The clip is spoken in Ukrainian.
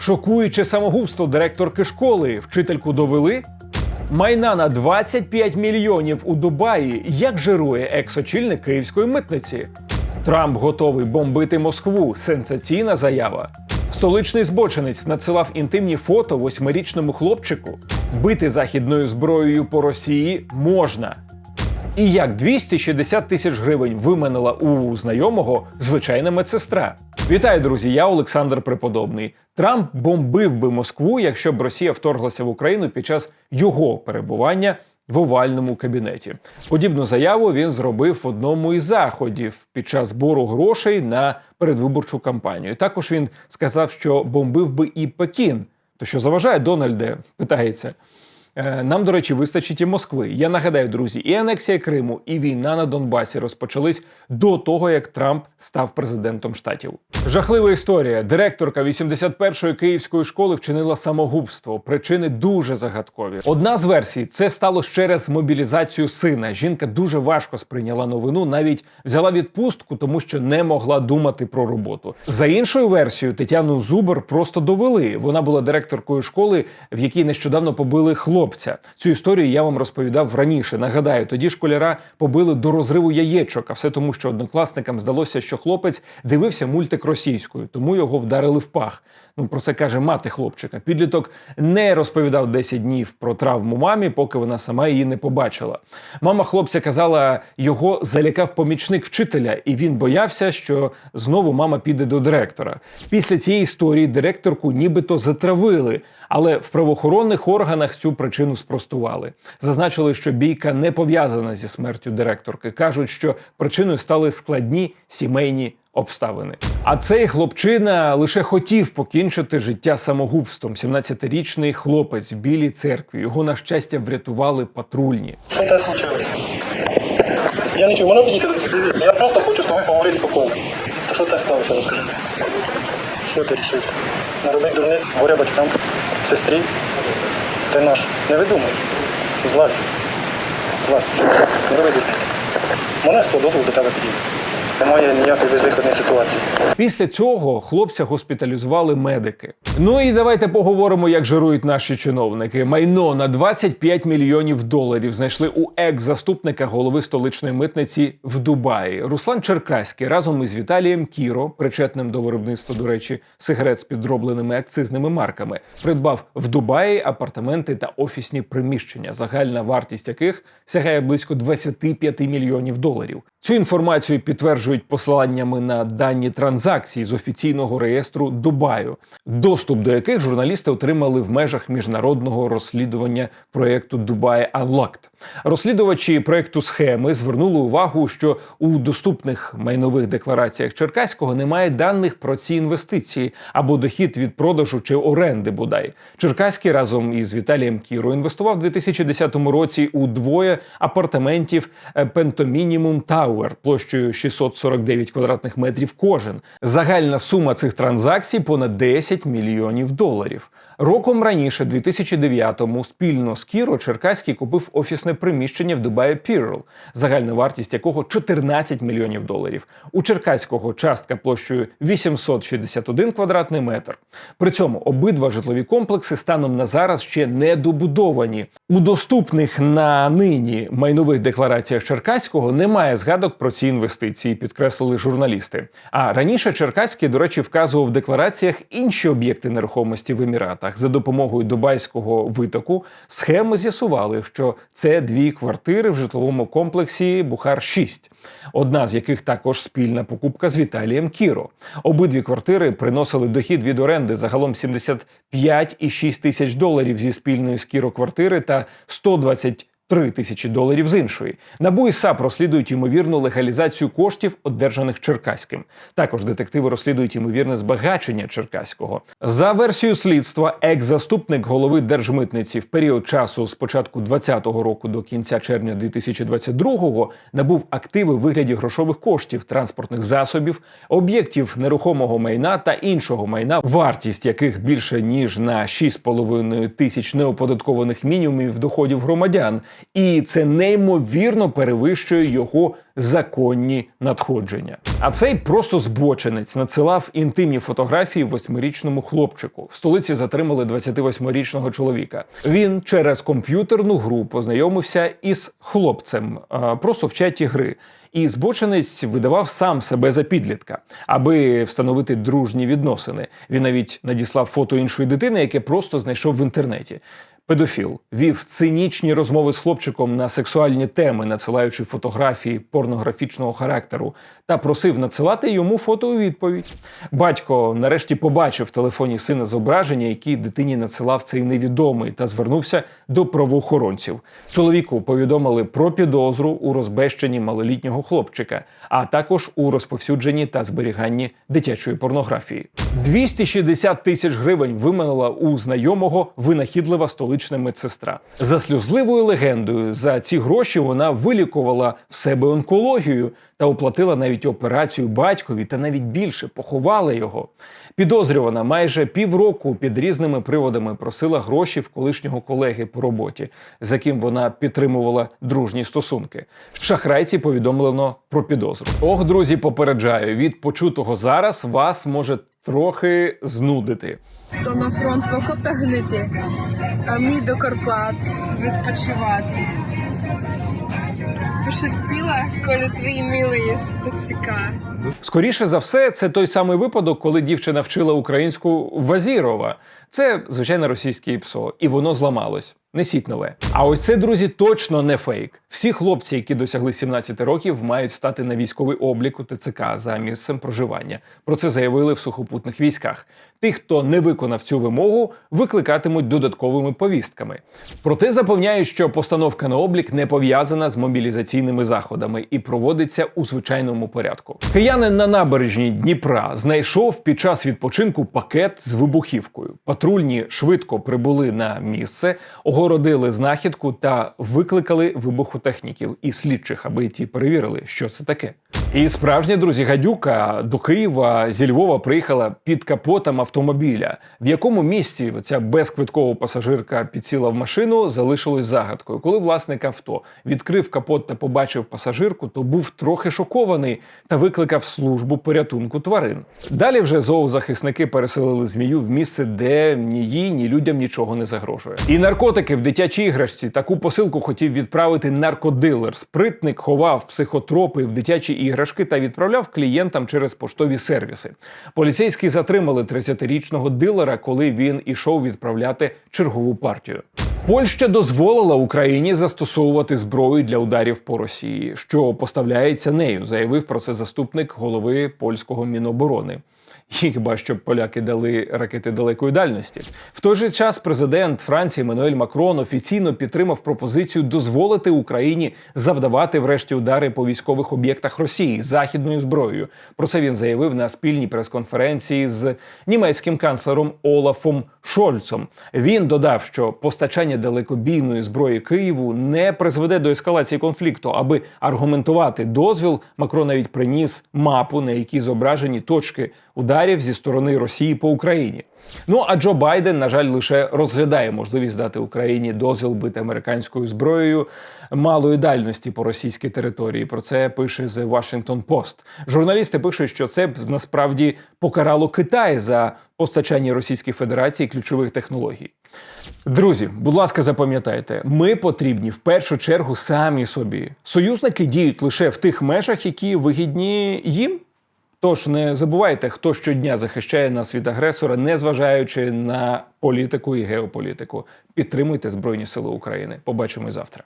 Шокуюче самогубство директорки школи. Вчительку довели. Майна на 25 мільйонів у Дубаї. Як жирує екс-очільник київської митниці? Трамп готовий бомбити Москву. Сенсаційна заява. Столичний збочинець надсилав інтимні фото восьмирічному хлопчику. Бити західною зброєю по Росії можна. І як 260 тисяч гривень виманила у знайомого звичайна медсестра. Вітаю, друзі! Я Олександр Преподобний. Трамп бомбив би Москву, якщо б Росія вторглася в Україну під час його перебування в овальному кабінеті. Подібну заяву він зробив в одному із заходів під час збору грошей на передвиборчу кампанію. Також він сказав, що бомбив би і Пекін. То що заважає Дональде? Питається. Е, Нам, до речі, вистачить і Москви. Я нагадаю, друзі, і анексія Криму, і війна на Донбасі розпочались до того, як Трамп став президентом штатів. Жахлива історія. Директорка 81-ї київської школи вчинила самогубство. Причини дуже загадкові. Одна з версій це стало через мобілізацію сина. Жінка дуже важко сприйняла новину, навіть взяла відпустку, тому що не могла думати про роботу. За іншою версією, Тетяну Зубер просто довели. Вона була директоркою школи, в якій нещодавно побили хлопця. Цю історію я вам розповідав раніше. Нагадаю, тоді школяра побили до розриву яєчок, а все тому, що однокласникам здалося, що хлопець дивився мультик російською, тому його вдарили в пах. Ну про це каже мати хлопчика. Підліток не розповідав 10 днів про травму мамі, поки вона сама її не побачила. Мама хлопця казала, його залякав помічник вчителя, і він боявся, що знову мама піде до директора. Після цієї історії директорку нібито затравили. Але в правоохоронних органах цю причину спростували. Зазначили, що бійка не пов'язана зі смертю директорки. кажуть, що причиною стали складні сімейні обставини. А цей хлопчина лише хотів покінчити життя самогубством. 17-річний хлопець в білій церкві. Його на щастя врятували патрульні. Що те случилось? Я нічого, мене підійти. Я просто хочу з тобою поговорити спокійно. Що те сталося, розкажи. Що ти рішив? Не робити дурниць, горя батькам, сестрі. Ти наш. Не видумай. Злазь. Злазь. Не роби дурниць. З дозволу до тебе підійде. Немає ніякої безвиходної ситуації. Після цього хлопця госпіталізували медики. Ну і давайте поговоримо, як жирують наші чиновники. Майно на 25 мільйонів доларів знайшли у екс-заступника голови столичної митниці в Дубаї. Руслан Черкаський разом із Віталієм Кіро, причетним до виробництва, до речі, сигарет з підробленими акцизними марками, придбав в Дубаї апартаменти та офісні приміщення, загальна вартість яких сягає близько 25 мільйонів доларів. Цю інформацію підтверджують посиланнями на дані транзакцій з офіційного реєстру Дубаю, доступ до яких журналісти отримали в межах міжнародного розслідування проєкту Dubai Unlocked. Розслідувачі проєкту схеми звернули увагу, що у доступних майнових деклараціях Черкаського немає даних про ці інвестиції або дохід від продажу чи оренди. Бодай Черкаський разом із Віталієм Кіро інвестував у 2010 році у двоє апартаментів Пентомінімум Тауер площею 649 квадратних метрів кожен. Загальна сума цих транзакцій понад 10 мільйонів доларів. Роком раніше, 2009-му, спільно з Кіро Черкаський купив офісне приміщення в Дубаї Пірл, загальна вартість якого 14 мільйонів доларів. У Черкаського частка площею 861 квадратний метр. При цьому обидва житлові комплекси станом на зараз ще не добудовані. У доступних на нині майнових деклараціях Черкаського немає згадок про ці інвестиції, підкреслили журналісти. А раніше Черкаський, до речі, вказував в деклараціях інші об'єкти нерухомості в Еміратах. За допомогою дубайського витоку схеми з'ясували, що це дві квартири в житловому комплексі Бухар 6 одна з яких також спільна покупка з Віталієм Кіро. Обидві квартири приносили дохід від оренди загалом 75,6 тисяч доларів зі спільної з Кіро квартири та 120 3 тисячі доларів з іншої. Набу і САП розслідують ймовірну легалізацію коштів, одержаних Черкаським. Також детективи розслідують ймовірне збагачення Черкаського. За версією слідства, екс-заступник голови держмитниці в період часу з початку 2020 року до кінця червня 2022 набув активи в вигляді грошових коштів, транспортних засобів, об'єктів нерухомого майна та іншого майна, вартість яких більше ніж на 6,5 тисяч неоподаткованих мінімумів доходів громадян і це неймовірно перевищує його законні надходження. А цей просто збочинець надсилав інтимні фотографії восьмирічному хлопчику. В столиці затримали 28-річного чоловіка. Він через комп'ютерну гру познайомився із хлопцем просто в чаті гри. І збочинець видавав сам себе за підлітка, аби встановити дружні відносини. Він навіть надіслав фото іншої дитини, яке просто знайшов в інтернеті. Педофіл вів цинічні розмови з хлопчиком на сексуальні теми, надсилаючи фотографії порнографічного характеру, та просив надсилати йому фото у відповідь. Батько нарешті побачив в телефоні сина зображення, які дитині надсилав цей невідомий, та звернувся до правоохоронців. Чоловіку повідомили про підозру у розбещенні малолітнього хлопчика, а також у розповсюдженні та зберіганні дитячої порнографії. 260 тисяч гривень виманила у знайомого винахідлива столична медсестра. За сльозливою легендою, за ці гроші вона вилікувала в себе онкологію та оплатила навіть операцію батькові, та навіть більше поховала його. Підозрювана майже півроку під різними приводами просила гроші в колишнього колеги по роботі, з яким вона підтримувала дружні стосунки. Шахрайці повідомлено про підозру. Ох, друзі, попереджаю, від почутого зараз вас може трохи знудити. То на фронт в окопах гнити, а мій до Карпат відпочивати. Пошестіла, коли твій милий є. Скоріше за все, це той самий випадок, коли дівчина вчила українську Вазірова. Це звичайно російське ПСО, і воно зламалось. Несіть нове. А ось це, друзі, точно не фейк. Всі хлопці, які досягли 17 років, мають стати на військовий облік у ТЦК за місцем проживання. Про це заявили в сухопутних військах. Тих, хто не виконав цю вимогу, викликатимуть додатковими повістками. Проте запевняють, що постановка на облік не пов'язана з мобілізаційними заходами і проводиться у звичайному порядку. Киянин на набережній Дніпра знайшов під час відпочинку пакет з вибухівкою. Патрульні швидко прибули на місце, огородили знахідку та викликали вибухотехніків і слідчих, аби ті перевірили, що це таке. І справжня друзі гадюка до Києва зі Львова приїхала під капотом автомобіля. В якому місці ця безквиткова пасажирка підсіла в машину, залишилось загадкою. Коли власник авто відкрив капот та побачив пасажирку, то був трохи шокований та викликав службу порятунку тварин. Далі вже зоозахисники переселили змію в місце, де ні їй, ні людям нічого не загрожує. І наркотики в дитячій іграшці таку посилку хотів відправити наркодилер. Спритник ховав психотропи в дитячі іграшки та відправляв клієнтам через поштові сервіси. Поліцейські затримали 30-річного дилера, коли він ішов відправляти чергову партію. Польща дозволила Україні застосовувати зброю для ударів по Росії, що поставляється нею, заявив про це заступник голови польського міноборони. Хіба щоб поляки дали ракети далекої дальності. В той же час президент Франції Мануель Макрон офіційно підтримав пропозицію дозволити Україні завдавати врешті удари по військових об'єктах Росії західною зброєю. Про це він заявив на спільній прес-конференції з німецьким канцлером Олафом Шольцом. Він додав, що постачання далекобійної зброї Києву не призведе до ескалації конфлікту. Аби аргументувати дозвіл, Макрон навіть приніс мапу, на якій зображені точки ударів зі сторони Росії по Україні. Ну а Джо Байден, на жаль, лише розглядає можливість дати Україні дозвіл бити американською зброєю малої дальності по російській території. Про це пише The Washington Post. Журналісти пишуть, що це б насправді покарало Китай за постачання Російській Федерації ключових технологій. Друзі, будь ласка, запам'ятайте, ми потрібні в першу чергу самі собі. Союзники діють лише в тих межах, які вигідні їм. Тож не забувайте, хто щодня захищає нас від агресора, незважаючи на політику і геополітику. Підтримуйте Збройні Сили України. Побачимо завтра.